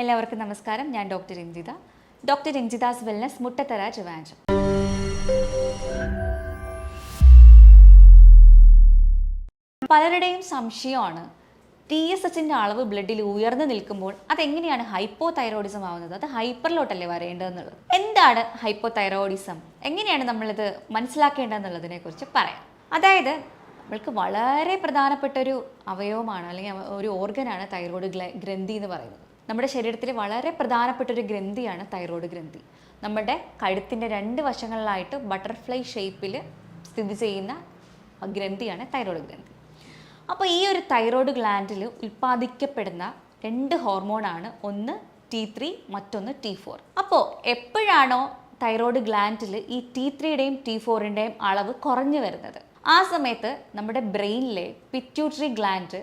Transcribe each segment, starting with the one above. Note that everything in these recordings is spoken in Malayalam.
എല്ലാവർക്കും നമസ്കാരം. ഞാൻ doctor Ranjitha. Doctor Ranjitha's wellness Muttathara Trivandrum പലരുടെയും സംശയമാണ് ടി എസ് എച്ചിന്റെ അളവ് ബ്ലഡിൽ ഉയർന്നു നിൽക്കുമ്പോൾ അതെങ്ങനെയാണ് ഹൈപ്പോ തൈറോയിഡിസം ആവുന്നത്? അത് ഹൈപ്പറിലോട്ടല്ലേ വരേണ്ടതെന്നുള്ളത്. എന്താണ് ഹൈപ്പോ തൈറോയിഡിസം എങ്ങനെയാണ് നമ്മളിത് മനസ്സിലാക്കേണ്ടതെന്നുള്ളതിനെ കുറിച്ച് പറയാം. അതായത് നമ്മൾക്ക് വളരെ പ്രധാനപ്പെട്ട ഒരു അവയവമാണ് അല്ലെങ്കിൽ ഒരു ഓർഗനാണ് തൈറോയിഡ് ഗ്രന്ഥി എന്ന് പറയുന്നത്. നമ്മുടെ ശരീരത്തിൽ വളരെ പ്രധാനപ്പെട്ട ഒരു ഗ്രന്ഥിയാണ് തൈറോയ്ഡ് ഗ്രന്ഥി. നമ്മുടെ കഴുത്തിന്റെ രണ്ട് വശങ്ങളിലായിട്ട് ബട്ടർഫ്ലൈ ഷേപ്പിൽ സ്ഥിതി ചെയ്യുന്ന ഗ്രന്ഥിയാണ് തൈറോയ്ഡ് ഗ്രന്ഥി. അപ്പോൾ ഈ ഒരു തൈറോയ്ഡ് ഗ്ലാൻഡിൽ ഉൽപ്പാദിക്കപ്പെടുന്ന രണ്ട് ഹോർമോണാണ് ഒന്ന് ടി ത്രീ മറ്റൊന്ന് ടി ഫോർ. അപ്പോൾ എപ്പോഴാണോ തൈറോയ്ഡ് ഗ്ലാൻഡിൽ ഈ ടി ത്രീയുടെയും ടി ഫോറിന്റെയും അളവ് കുറഞ്ഞു വരുന്നത്? ആ സമയത്ത് നമ്മുടെ ബ്രെയിനിലെ പിറ്റ്യൂട്ടറി ഗ്ലാൻഡ്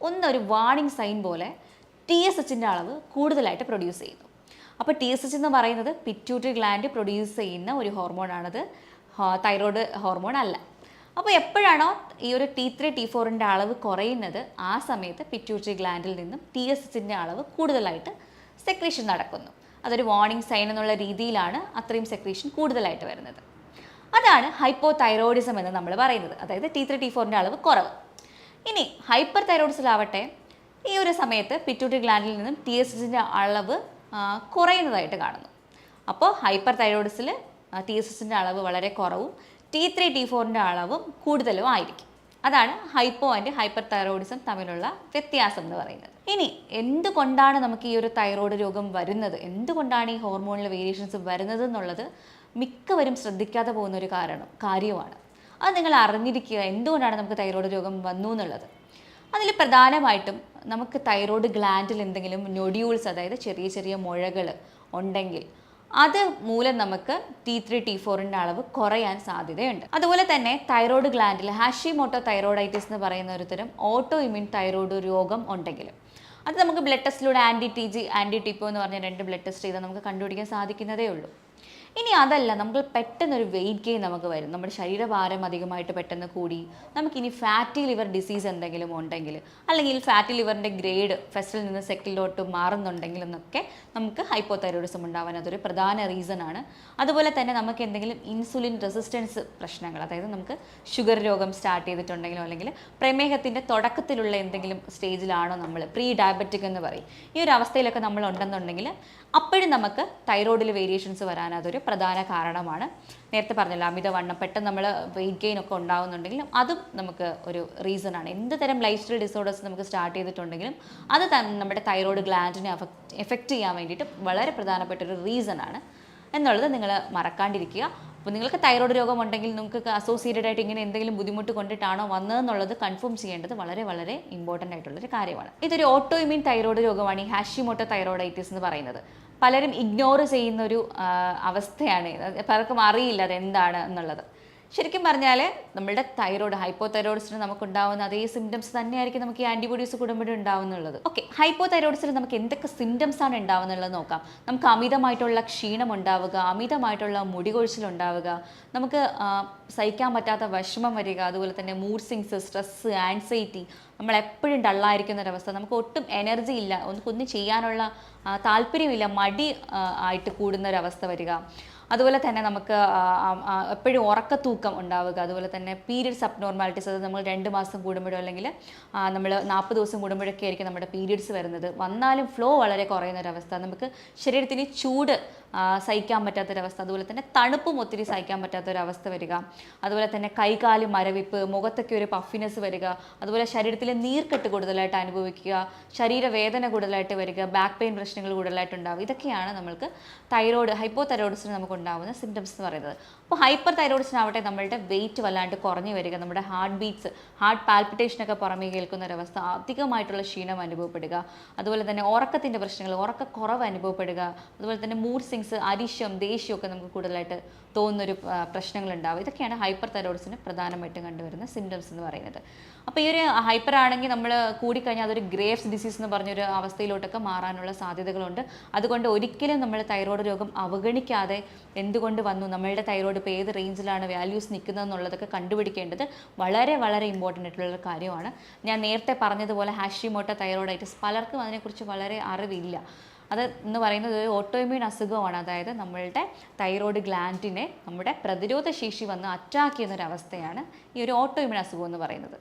ഒന്നൊരു വാർണിംഗ് സൈൻ പോലെ ടി എസ് എച്ചിന്റെ അളവ് കൂടുതലായിട്ട് പ്രൊഡ്യൂസ് ചെയ്യുന്നു. അപ്പോൾ ടി എസ് എച്ച് എന്ന് പറയുന്നത് പിറ്റ്യൂട്ടറി ഗ്ലാൻഡ് പ്രൊഡ്യൂസ് ചെയ്യുന്ന ഒരു ഹോർമോണാണത് തൈറോയ്ഡ് ഹോർമോൺ അല്ല. അപ്പോൾ എപ്പോഴാണോ ഈ ഒരു ടി ത്രീ ടി ഫോറിന്റെ അളവ് കുറയുന്നത് ആ സമയത്ത് പിറ്റ്യൂട്ടറി ഗ്ലാൻഡിൽ നിന്നും ടി എസ് എച്ചിന്റെ അളവ് കൂടുതലായിട്ട് സെക്രീഷൻ നടക്കുന്നു. അതൊരു വാർണിംഗ് സൈൻ എന്നുള്ള രീതിയിലാണ് അത്രയും സെക്രീഷൻ കൂടുതലായിട്ട് വരുന്നത്. അതാണ് ഹൈപ്പോ തൈറോയിഡിസം എന്ന് നമ്മൾ പറയുന്നത്. അതായത് ടി ത്രീ ടി ഫോറിന്റെ അളവ് കുറവ്. ഇനി ഹൈപ്പർ തൈറോയിഡ്സിലാവട്ടെ ഈ ഒരു സമയത്ത് പിറ്റ്യൂട്ടി ഗ്ലാൻഡിൽ നിന്നും ടി എസ് എസിന്റെ അളവ് കുറയുന്നതായിട്ട് കാണുന്നു. അപ്പോൾ ഹൈപ്പർ തൈറോയിഡ്സിൽ ടി എസ് എസിന്റെ അളവ് വളരെ കുറവും ടി ത്രീ ടി ഫോറിന്റെ അളവും കൂടുതലും ആയിരിക്കും. അതാണ് ഹൈപ്പോ ആൻഡ് ഹൈപ്പർ തൈറോയിഡിസം തമ്മിലുള്ള വ്യത്യാസം എന്ന് പറയുന്നത്. ഇനി എന്തുകൊണ്ടാണ് നമുക്ക് ഈ ഒരു തൈറോയ്ഡ് രോഗം വരുന്നത്? എന്തുകൊണ്ടാണ് ഈ ഹോർമോണിലെ വേരിയേഷൻസ് വരുന്നത് എന്നുള്ളത് മിക്കവരും ശ്രദ്ധിക്കാതെ പോകുന്ന ഒരു കാരണം കാര്യമാണ് അത് നിങ്ങൾ അറിഞ്ഞിരിക്കുക എന്തുകൊണ്ടാണ് നമുക്ക് തൈറോയ്ഡ് രോഗം വന്നു എന്നുള്ളത്. അതിൽ പ്രധാനമായിട്ടും നമുക്ക് തൈറോയ്ഡ് ഗ്ലാൻഡിൽ എന്തെങ്കിലും നൊഡ്യൂൾസ് അതായത് ചെറിയ ചെറിയ മുഴകൾ ഉണ്ടെങ്കിൽ അത് മൂലം നമുക്ക് ടി ത്രീ ടി ഫോറിന്റെ അളവ് കുറയാൻ സാധ്യതയുണ്ട്. അതുപോലെ തന്നെ തൈറോയ്ഡ് ഗ്ലാൻഡിൽ ഹാഷിമോട്ടോ തൈറോയിഡൈറ്റിസ് എന്ന് പറയുന്ന ഒരു തരം ഓട്ടോ ഇമ്യൂൺ തൈറോയ്ഡ് രോഗം ഉണ്ടെങ്കിലും അത് നമുക്ക് blood ടെസ്റ്റിലൂടെ anti T G anti TPO എന്ന് പറഞ്ഞ രണ്ട് ബ്ലഡ് ടെസ്റ്റ് ചെയ്താൽ നമുക്ക് കണ്ടുപിടിക്കാൻ സാധിക്കുന്നതേ ഉള്ളൂ. ഇനി അതല്ല നമുക്ക് പെട്ടെന്നൊരു വെയിറ്റ് ഗെയിൻ നമുക്ക് വരും. നമ്മുടെ ശരീരഭാരം അധികമായിട്ട് പെട്ടെന്ന് കൂടി. നമുക്കിനി ഫാറ്റി ലിവർ ഡിസീസ് എന്തെങ്കിലും ഉണ്ടെങ്കിൽ അല്ലെങ്കിൽ ഫാറ്റി ലിവറിന്റെ ഗ്രേഡ് ഫെസ്റ്റിൽ നിന്ന് സെക്കൻഡിലോട്ട് മാറുന്നുണ്ടെങ്കിൽ എന്നൊക്കെ നമുക്ക് ഹൈപ്പോതൈറോയിഡിസം ഉണ്ടാവാൻ അതൊരു പ്രധാന റീസൺ ആണ്. അതുപോലെ തന്നെ നമുക്ക് എന്തെങ്കിലും ഇൻസുലിൻ റെസിസ്റ്റൻസ് പ്രശ്നങ്ങൾ അതായത് നമുക്ക് ഷുഗർ രോഗം സ്റ്റാർട്ട് ചെയ്തിട്ടുണ്ടെങ്കിലോ അല്ലെങ്കിൽ പ്രമേഹത്തിന്റെ തുടക്കത്തിലുള്ള എന്തെങ്കിലും സ്റ്റേജിലാണോ നമ്മൾ പ്രീ ഡയബറ്റിക് എന്ന് പറയും. ഈ ഒരു അവസ്ഥയിലൊക്കെ നമ്മൾ ഉണ്ടെന്നുണ്ടെങ്കിൽ അപ്പോഴും നമുക്ക് തൈറോയിഡിൽ വേരിയേഷൻസ് വരാൻ അതൊരു പ്രധാന കാരണമാണ്. നേരത്തെ പറഞ്ഞല്ലോ അമിതവണ്ണം പെട്ടെന്ന് നമ്മൾ വെയിറ്റ് ഗെയിൻ ഒക്കെ ഉണ്ടാകുന്നുണ്ടെങ്കിലും അതും നമുക്ക് ഒരു റീസൺ ആണ്. എന്ത് തരം ലൈഫ് സ്റ്റൈൽ ഡിസോർഡേഴ്സ് നമുക്ക് സ്റ്റാർട്ട് ചെയ്തിട്ടുണ്ടെങ്കിലും അത് തന്നെ നമ്മുടെ തൈറോയ്ഡ് ഗ്ലാൻഡിനെ എഫക്റ്റ് ചെയ്യാൻ വേണ്ടിയിട്ട് വളരെ പ്രധാനപ്പെട്ട ഒരു റീസൺ ആണ്. എന്നുള്ളത് നിങ്ങൾ മറക്കാണ്ടിരിക്കുക. അപ്പോൾ നിങ്ങൾക്ക് തൈറോയ്ഡ് രോഗമുണ്ടെങ്കിൽ നിങ്ങൾക്ക് അസോസിയേറ്റഡ് ആയിട്ട് ഇങ്ങനെ എന്തെങ്കിലും ബുദ്ധിമുട്ട് കൊണ്ടിട്ടാണോ വന്നതെന്നുള്ളത് കൺഫേം ചെയ്യേണ്ടത് വളരെ വളരെ ഇമ്പോർട്ടന്റ് ആയിട്ടുള്ളൊരു കാര്യമാണ്. ഇതൊരു ഓട്ടോ ഇമ്യൂൺ തൈറോയ്ഡ് രോഗമാണ് ഈ ഹാഷിമോട്ടോ തൈറോയിഡൈറ്റിസ് എന്ന് പറയുന്നത്. പലരും ഇഗ്നോർ ചെയ്യുന്ന ഒരു അവസ്ഥയാണ്. പലർക്കും അറിയില്ല അത് എന്താണ് എന്നുള്ളത്. ശരിക്കും പറഞ്ഞാൽ നമ്മുടെ തൈറോയ്ഡ് ഹൈപ്പോ തൈറോയിഡ്സിന് നമുക്ക് ഉണ്ടാവുന്ന അതേ സിംറ്റംസ് തന്നെയായിരിക്കും നമുക്ക് ഈ ആന്റിബോഡീസ് കൂടുമ്പോഴും ഉണ്ടാവുന്നുള്ളത്. ഓക്കെ ഹൈപ്പോ തൈറോയിഡ്സിൽ നമുക്ക് എന്തൊക്കെ സിംറ്റംസ് ആണ് ഉണ്ടാവുന്നുള്ളത് നോക്കാം. നമുക്ക് അമിതമായിട്ടുള്ള ക്ഷീണം ഉണ്ടാവുക അമിതമായിട്ടുള്ള മുടി കൊഴിച്ചിൽ ഉണ്ടാവുക നമുക്ക് സഹിക്കാൻ പറ്റാത്ത വിഷമം വരിക അതുപോലെ തന്നെ മൂഡ് സിങ്സ് സ്ട്രെസ് ആൻസൈറ്റി നമ്മൾ എപ്പോഴും ഡള്ളായിരിക്കുന്ന ഒരവസ്ഥ നമുക്ക് ഒട്ടും എനർജി ഇല്ല ഒന്നും ചെയ്യാനുള്ള താല്പര്യമില്ല മടി ആയിട്ട് കൂടുന്ന ഒരവസ്ഥ വരിക. അതുപോലെ തന്നെ നമുക്ക് എപ്പോഴും ഉറക്കത്തൂക്കം ഉണ്ടാവുക. അതുപോലെ തന്നെ പീരിയഡ്സ് അബ്നോർമാലിറ്റീസ് അത് നമ്മൾ രണ്ട് മാസം കൂടുമ്പോഴോ അല്ലെങ്കിൽ നമ്മൾ നാൽപ്പത് ദിവസം കൂടുമ്പോഴൊക്കെ ആയിരിക്കും നമ്മുടെ പീരിയഡ്സ് വരുന്നത്. വന്നാലും ഫ്ലോ വളരെ കുറയുന്ന ഒരവസ്ഥ നമുക്ക് ശരീരത്തിന് ചൂട് സഹിക്കാൻ പറ്റാത്തൊരവസ്ഥ. അതുപോലെ തന്നെ തണുപ്പും ഒത്തിരി സഹിക്കാൻ പറ്റാത്തൊരവസ്ഥ വരിക. അതുപോലെ തന്നെ കൈകാൽ മരവിപ്പ് മുഖത്തൊക്കെ ഒരു പഫിനെസ് വരിക. അതുപോലെ ശരീരത്തിലെ നീർക്കെട്ട് കൂടുതലായിട്ട് അനുഭവിക്കുക. ശരീരവേദന കൂടുതലായിട്ട് വരിക. ബാക്ക് പെയിൻ പ്രശ്നങ്ങൾ കൂടുതലായിട്ട് ഉണ്ടാവുക. ഇതൊക്കെയാണ് നമ്മൾക്ക് തൈറോയ്ഡ് ഹൈപ്പോ തൈറോയിഡ്സിന് നമുക്ക് ഉണ്ടാകുന്ന സിംറ്റംസ് എന്ന് പറയുന്നത്. അപ്പോൾ ഹൈപ്പർ തൈറോയിഡ്സിനാവട്ടെ നമ്മളുടെ വെയിറ്റ് വല്ലാണ്ട് കുറഞ്ഞു വരിക. നമ്മുടെ ഹാർട്ട് ബീറ്റ്സ് ഹാർട്ട് പാൽപിറ്റേഷനൊക്കെ പുറമേ കേൾക്കുന്ന ഒരവസ്ഥ അധികമായിട്ടുള്ള ക്ഷീണം അനുഭവപ്പെടുക. അതുപോലെ തന്നെ ഉറക്കത്തിന്റെ പ്രശ്നങ്ങൾ ഉറക്കക്കുറവ് അനുഭവപ്പെടുക. അതുപോലെ തന്നെ മൂഡ് സിങ്സ് അരിശം ദേഷ്യമൊക്കെ നമുക്ക് കൂടുതലായിട്ട് തോന്നുന്നൊരു പ്രശ്നങ്ങളുണ്ടാവും. ഇതൊക്കെയാണ് ഹൈപ്പർ തൈറോയിഡ്സിന് പ്രധാനമായിട്ടും കണ്ടുവരുന്ന സിംറ്റംസ് എന്ന് പറയുന്നത്. അപ്പോൾ ഈ ഒരു ഹൈപ്പർ ആണെങ്കിൽ നമ്മൾ കൂടിക്കഴിഞ്ഞാൽ അതൊരു ഗ്രേവ്സ് ഡിസീസ് എന്ന് പറഞ്ഞൊരു അവസ്ഥയിലോട്ടൊക്കെ മാറാനുള്ള സാധ്യതകളുണ്ട്. അതുകൊണ്ട് ഒരിക്കലും നമ്മൾ തൈറോയ്ഡ് രോഗം അവഗണിക്കാതെ എന്തുകൊണ്ട് വന്നു നമ്മളുടെ തൈറോയ്ഡ് ഇപ്പോൾ ഏത് റേഞ്ചിലാണ് വാല്യൂസ് നിൽക്കുന്നത് എന്നുള്ളതൊക്കെ കണ്ടുപിടിക്കേണ്ടത് വളരെ വളരെ ഇമ്പോർട്ടന്റ് ആയിട്ടുള്ളൊരു കാര്യമാണ്. ഞാൻ നേരത്തെ പറഞ്ഞതുപോലെ ഹാഷിമോട്ട തൈറോയിഡൈറ്റിസ് പലർക്കും അതിനെക്കുറിച്ച് വളരെ അറിവില്ല. അത് എന്ന് പറയുന്നത് ഒരു ഓട്ടോയിമ്യൂൺ അസുഖമാണ്. അതായത് നമ്മളുടെ തൈറോയ്ഡ് ഗ്ലാൻഡിനെ നമ്മുടെ പ്രതിരോധ ശേഷി വന്ന് അറ്റാക്ക് ചെയ്യുന്ന ഒരു അവസ്ഥയാണ് ഈ ഒരു ഓട്ടോയിമ്യൂൺ അസുഖം എന്ന് പറയുന്നത്.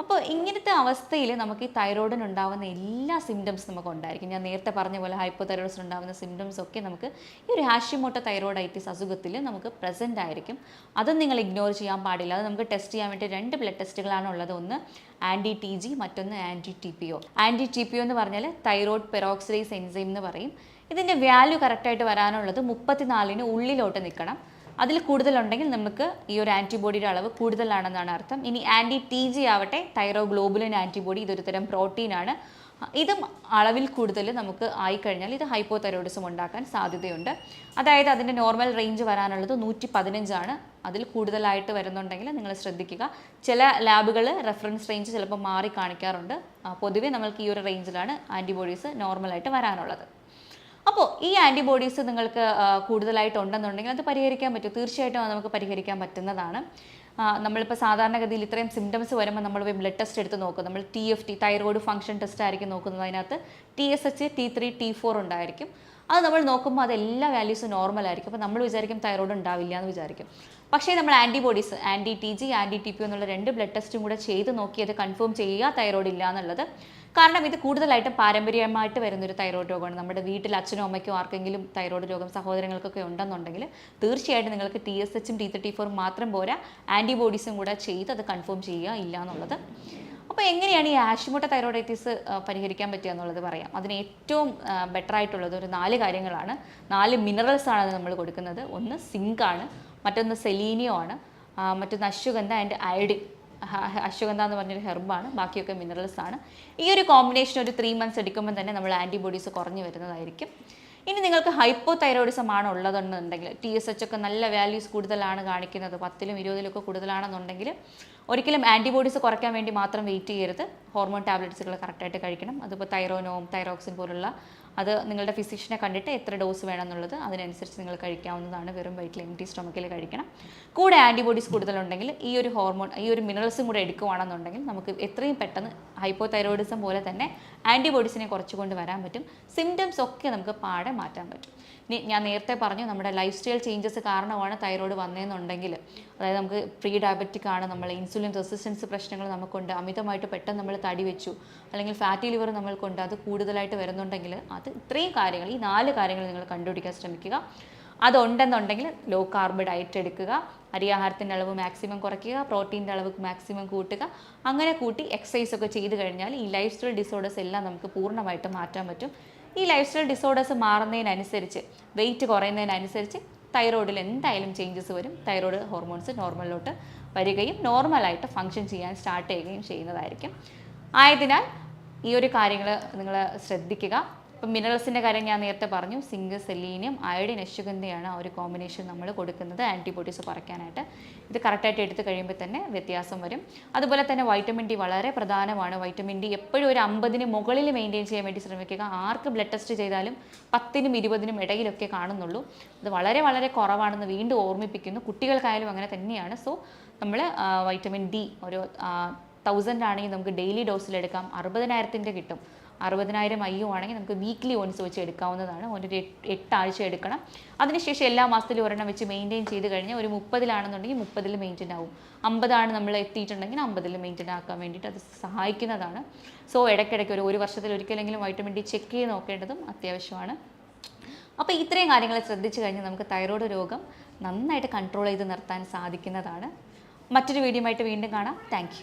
അപ്പോൾ ഇങ്ങനത്തെ അവസ്ഥയിൽ നമുക്ക് ഈ തൈറോയിഡിന് ഉണ്ടാകുന്ന എല്ലാ സിംറ്റംസ് നമുക്ക് ഉണ്ടായിരിക്കും ഞാൻ നേരത്തെ പറഞ്ഞ പോലെ ഹൈപ്പോ തൈറോയിഡ്സിന് ഉണ്ടാകുന്ന സിംറ്റംസ് ഒക്കെ നമുക്ക് ഈ ഒരു ഹാഷിമോട്ട തൈറോയിഡൈറ്റിസ് അസുഖത്തിൽ നമുക്ക് പ്രസന്റ് ആയിരിക്കും. അതും നിങ്ങൾ ഇഗ്നോർ ചെയ്യാൻ പാടില്ല. അത് നമുക്ക് ടെസ്റ്റ് ചെയ്യാൻ വേണ്ടി രണ്ട് ബ്ലഡ് ടെസ്റ്റുകളാണ് ഉള്ളത്. ഒന്ന് ആന്റി ടി ജി മറ്റൊന്ന് anti T P O anti T P O എന്ന് പറഞ്ഞാൽ തൈറോയ്ഡ് പെറോക്സിഡൈസ് എൻസൈം എന്ന് പറയും. ഇതിന്റെ വാല്യൂ കറക്റ്റായിട്ട് വരാനുള്ളത് മുപ്പത്തിനാലിന് ഉള്ളിലോട്ട് നിൽക്കണം അതിൽ കൂടുതലുണ്ടെങ്കിൽ നമുക്ക് ഈ ഒരു ആന്റിബോഡിയുടെ അളവ് കൂടുതലാണെന്നാണ് അർത്ഥം. ഇനി ആന്റി ടി ജി ആവട്ടെ തൈറോ ഗ്ലോബുലിൻ ആന്റിബോഡി ഇതൊരു തരം പ്രോട്ടീനാണ് ഇതും അളവിൽ കൂടുതൽ നമുക്ക് ആയിക്കഴിഞ്ഞാൽ ഇത് ഹൈപ്പോതൈറോയിഡിസം ഉണ്ടാക്കാൻ സാധ്യതയുണ്ട്. അതായത് അതിന്റെ നോർമൽ റേഞ്ച് വരാനുള്ളത് നൂറ്റി പതിനഞ്ചാണ് അതിൽ കൂടുതലായിട്ട് വരുന്നുണ്ടെങ്കിൽ നിങ്ങൾ ശ്രദ്ധിക്കുക. ചില ലാബുകൾ റെഫറൻസ് റേഞ്ച് ചിലപ്പോൾ മാറി കാണിക്കാറുണ്ട്. പൊതുവെ നമ്മൾക്ക് ഈ ഒരു റേഞ്ചിലാണ് ആന്റിബോഡീസ് നോർമലായിട്ട് വരാനുള്ളത്. അപ്പോൾ ഈ ആന്റിബോഡീസ് നിങ്ങൾക്ക് കൂടുതലായിട്ട് ഉണ്ടെന്നുണ്ടെങ്കിൽ അത് പരിഹരിക്കാൻ പറ്റും. തീർച്ചയായിട്ടും നമുക്ക് പരിഹരിക്കാൻ പറ്റുന്നതാണ്. നമ്മളിപ്പോൾ സാധാരണഗതിയിൽ ഇത്രയും സിംറ്റംസ് വരുമ്പോൾ നമ്മൾ പോയി ബ്ലഡ് ടെസ്റ്റ് എടുത്ത് നോക്കും. നമ്മൾ T F T thyroid function test ആയിരിക്കും നോക്കുന്നത് അതിനകത്ത്. T S H T three T four ഉണ്ടായിരിക്കും. അത് നമ്മൾ നോക്കുമ്പോൾ അത് എല്ലാ വാല്യൂസും നോർമൽ ആയിരിക്കും. അപ്പോൾ നമ്മൾ വിചാരിക്കും തൈറോയ്ഡ് ഉണ്ടാവില്ല എന്ന് വിചാരിക്കും. പക്ഷേ നമ്മൾ antibodies anti T G anti T P എന്നുള്ള രണ്ട് ബ്ലഡ് ടെസ്റ്റും കൂടെ ചെയ്ത് നോക്കി അത് കൺഫേം ചെയ്യുക തൈറോയ്ഡ് ഇല്ല എന്നുള്ളത്. കാരണം ഇത് കൂടുതലായിട്ടും പാരമ്പര്യമായിട്ട് വരുന്നൊരു തൈറോയ്ഡ് രോഗമാണ്. നമ്മുടെ വീട്ടിൽ അച്ഛനും അമ്മയ്ക്കും ആർക്കെങ്കിലും തൈറോയ്ഡ് രോഗം സഹോദരങ്ങൾക്കൊക്കെ ഉണ്ടെന്നുണ്ടെങ്കിൽ തീർച്ചയായിട്ടും നിങ്ങൾക്ക് ടി എസ് എച്ചും ടി തേർട്ടി ഫോറും മാത്രം പോരാ. ആന്റിബോഡീസും കൂടെ ചെയ്ത് അത് കൺഫേം ചെയ്യുക ഇല്ല എന്നുള്ളത്. അപ്പോൾ എങ്ങനെയാണ് ഈ ആഷിമോട്ട തൈറോയിഡൈറ്റിസ് പരിഹരിക്കാൻ പറ്റുക എന്നുള്ളത് പറയാം. അതിന് ഏറ്റവും ബെറ്റർ ആയിട്ടുള്ളത് ഒരു നാല് കാര്യങ്ങളാണ്. നാല് മിനറൽസ് ആണ് നമ്മൾ കൊടുക്കുന്നത്. ഒന്ന് സിങ്ക് ആണ് മറ്റൊന്ന് സെലീനിയോ ആണ് മറ്റൊന്ന് അശ്വഗന്ധ ആൻഡ് അയഡിൻ അശ്വഗന്ധ എന്ന് പറഞ്ഞൊരു ഹെർബാണ് ബാക്കിയൊക്കെ മിനറൽസ് ആണ്. ഈ ഒരു കോമ്പിനേഷൻ ഒരു ത്രീ മന്ത്സ് എടുക്കുമ്പോൾ തന്നെ നമ്മൾ ആന്റിബോഡീസ് കുറഞ്ഞു വരുന്നതായിരിക്കും. ഇനി നിങ്ങൾക്ക് ഹൈപ്പോ തൈറോയിഡിസം ആണ് ഉള്ളതെന്നുണ്ടെങ്കിൽ ടി എസ് എച്ച് ഒക്കെ നല്ല വാല്യൂസ് കൂടുതലാണ് കാണിക്കുന്നത് പത്തിലും ഇരുപതിലും ഒക്കെ കൂടുതലാണെന്നുണ്ടെങ്കിൽ ഒരിക്കലും ആന്റിബോഡീസ് കുറയ്ക്കാൻ വേണ്ടി മാത്രം വെയിറ്റ് ചെയ്യരുത്. ഹോർമോൺ ടാബ്ലറ്റ്സുകൾ കറക്റ്റായിട്ട് കഴിക്കണം. അതിപ്പോൾ തൈറോനോം തൈറോക്സിൻ പോലുള്ള അത് നിങ്ങളുടെ ഫിസിഷ്യനെ കണ്ടിട്ട് എത്ര ഡോസ് വേണമെന്നുള്ളത് അതിനനുസരിച്ച് നിങ്ങൾ കഴിക്കാവുന്നതാണ്. വെറും വയറ്റിൽ എം ടി സ്റ്റൊമക്കിൽ കഴിക്കണം. കൂടെ ആന്റിബോഡീസ് കൂടുതലുണ്ടെങ്കിൽ ഈ ഒരു ഹോർമോൺ ഈ ഒരു മിനറൽസും കൂടെ എടുക്കുകയാണെന്നുണ്ടെങ്കിൽ നമുക്ക് എത്രയും പെട്ടെന്ന് ഹൈപ്പോ തൈറോയിഡിസം പോലെ തന്നെ ആന്റിബോഡീസിനെ കുറച്ചുകൊണ്ട് വരാൻ പറ്റും. സിംറ്റംസ് ഒക്കെ നമുക്ക് പാടെ മാറ്റാൻ പറ്റും. ഇനി ഞാൻ നേരത്തെ പറഞ്ഞു നമ്മുടെ ലൈഫ് സ്റ്റൈൽ ചേഞ്ചസ് കാരണമാണ് തൈറോയ്ഡ് വന്നതെന്നുണ്ടെങ്കിൽ അതായത് നമുക്ക് പ്രീ ഡയബറ്റിക് ആണ് നമ്മൾ ഇൻസുലിൻ റെസിസ്റ്റൻസ് പ്രശ്നങ്ങൾ നമുക്കുണ്ട്. അമിതമായിട്ട് പെട്ടെന്ന് നമ്മൾ തടി വെച്ചു അല്ലെങ്കിൽ ഫാറ്റി ലിവർ നമ്മൾക്കുണ്ട്. അത് കൂടുതലായിട്ട് വരുന്നുണ്ടെങ്കിൽ അത് ഇത്രയും കാര്യങ്ങൾ ഈ നാല് കാര്യങ്ങൾ നിങ്ങൾ കണ്ടുപിടിക്കാൻ ശ്രമിക്കുക. അതുണ്ടെന്നുണ്ടെങ്കിൽ ലോ കാർബ് ഡയറ്റ് എടുക്കുക അരിയാഹാരത്തിന്റെ അളവ് മാക്സിമം കുറയ്ക്കുക പ്രോട്ടീന്റെ അളവ് മാക്സിമം കൂട്ടുക. അങ്ങനെ കൂട്ടി എക്സസൈസ് ഒക്കെ ചെയ്ത് കഴിഞ്ഞാൽ ഈ ലൈഫ് സ്റ്റൈൽ ഡിസോർഡേഴ്സ് എല്ലാം നമുക്ക് പൂർണമായിട്ട് മാറ്റാൻ പറ്റും. ഈ ലൈഫ് സ്റ്റൈൽ ഡിസോർഡേഴ്സ് മാറുന്നതിനനുസരിച്ച് വെയിറ്റ് കുറയുന്നതിനനുസരിച്ച് തൈറോയിഡിൽ എന്തായാലും ചേഞ്ചസ് വരും. തൈറോയിഡ് ഹോർമോൺസ് നോർമലിലോട്ട് വരികയും നോർമലായിട്ട് ഫങ്ഷൻ ചെയ്യാൻ സ്റ്റാർട്ട് ചെയ്യുകയും ചെയ്യുന്നതായിരിക്കും. ആയതിനാൽ ഈ ഒരു കാര്യങ്ങൾ നിങ്ങൾ ശ്രദ്ധിക്കുക. ഇപ്പം മിനറൽസിന്റെ കാര്യം ഞാൻ നേരത്തെ പറഞ്ഞു. സിങ്ക് സെലീനിയം അയഡിൻ അശ്വഗന്ധയാണ് ആ ഒരു കോമ്പിനേഷൻ നമ്മൾ കൊടുക്കുന്നത്. ആന്റിബോഡീസ് കുറയ്ക്കാനായിട്ട്. ഇത് കറക്റ്റായിട്ട് എടുത്തു കഴിയുമ്പോൾ തന്നെ വ്യത്യാസം വരും. അതുപോലെ തന്നെ വൈറ്റമിൻ ഡി വളരെ പ്രധാനമാണ്. വൈറ്റമിൻ ഡി എപ്പോഴും ഒരു അമ്പതിന് മുകളിൽ മെയിന്റെയിൻ ചെയ്യാൻ വേണ്ടി ശ്രമിക്കുക. ആർക്ക് ബ്ലഡ് ടെസ്റ്റ് ചെയ്താലും പത്തിനും ഇരുപതിനും ഇടയിലൊക്കെ കാണുന്നുള്ളൂ. അത് വളരെ വളരെ കുറവാണെന്ന് വീണ്ടും ഓർമ്മിപ്പിക്കുന്നു. കുട്ടികൾക്കായാലും അങ്ങനെ തന്നെയാണ്. സോ നമ്മൾ വൈറ്റമിൻ ഡി ഒരു തൗസൻഡ് ആണെങ്കിൽ നമുക്ക് ഡെയിലി ഡോസിൽ എടുക്കാം. അറുപതിനായിരത്തിന്റെ കിട്ടും. അറുപതിനായിരം ഐ ആണെങ്കിൽ നമുക്ക് വീക്ക്ലി ഓൺസ് വെച്ച് എടുക്കാവുന്നതാണ്. ഒരു എട്ട് എട്ടാഴ്ച എടുക്കണം. അതിനുശേഷം എല്ലാ മാസത്തിലും ഒരെണ്ണം വെച്ച് മെയിന്റെയിൻ ചെയ്ത് കഴിഞ്ഞാൽ ഒരു മുപ്പതിലാണെന്നുണ്ടെങ്കിൽ മുപ്പതിൽ മെയിന്റെയിൻ ആവും. അമ്പതാണ് നമ്മൾ എത്തിയിട്ടുണ്ടെങ്കിൽ അമ്പതിൽ മെയിന്റെയിൻ ആക്കാൻ വേണ്ടിയിട്ട് അത് സഹായിക്കുന്നതാണ്. സോ ഇടയ്ക്കിടയ്ക്ക് ഒരു ഒരു വർഷത്തിൽ ഒരിക്കലെങ്കിലും വൈറ്റമിൻ ഡി ചെക്ക് ചെയ്ത് നോക്കേണ്ടതും അത്യാവശ്യമാണ്. അപ്പോൾ ഇത്രയും കാര്യങ്ങൾ ശ്രദ്ധിച്ചു കഴിഞ്ഞാൽ നമുക്ക് തൈറോയ്ഡ് രോഗം നന്നായിട്ട് കൺട്രോൾ ചെയ്ത് നിർത്താൻ സാധിക്കുന്നതാണ്. മറ്റൊരു വീഡിയോ ആയിട്ട് വീണ്ടും കാണാം. താങ്ക്